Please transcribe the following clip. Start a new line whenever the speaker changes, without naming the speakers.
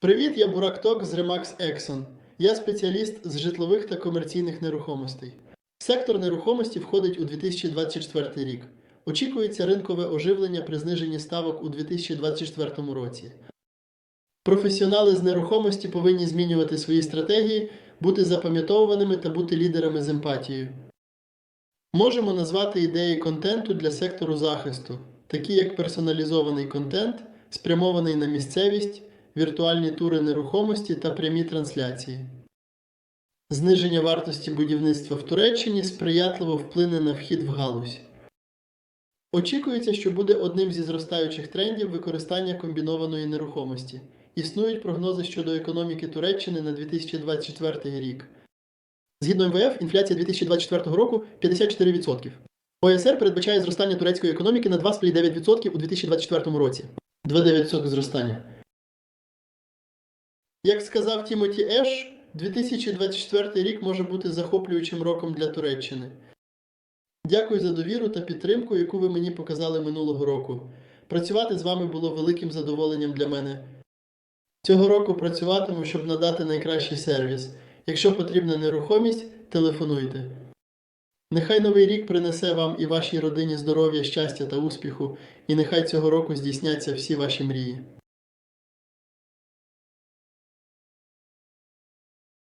Привіт, я Бурак Ток з Remax Exxon. Я спеціаліст з житлових та комерційних нерухомостей. Сектор нерухомості входить у 2024 рік. Очікується ринкове оживлення при зниженні ставок у 2024 році. Професіонали з нерухомості повинні змінювати свої стратегії, бути запам'ятовуваними та бути лідерами з емпатією. Можемо назвати ідеї контенту для сектору захисту, такі як персоналізований контент, спрямований на місцевість, віртуальні тури нерухомості та прямі трансляції. Зниження вартості будівництва в Туреччині сприятливо вплине на вхід в галузь. Очікується, що буде одним зі зростаючих трендів використання комбінованої нерухомості. Існують прогнози щодо економіки Туреччини на 2024 рік. Згідно МВФ, інфляція 2024 року 54%. ОСР передбачає зростання турецької економіки на 2,9% у 2024 році. 2,9% зростання. Як сказав Тімоті Еш, 2024 рік може бути захоплюючим роком для Туреччини. Дякую за довіру та підтримку, яку ви мені показали минулого року. Працювати з вами було великим задоволенням для мене. Цього року працюватиму, щоб надати найкращий сервіс. Якщо потрібна нерухомість, телефонуйте. Нехай новий рік принесе вам і вашій родині здоров'я, щастя та успіху, і нехай цього року здійсняться всі ваші мрії.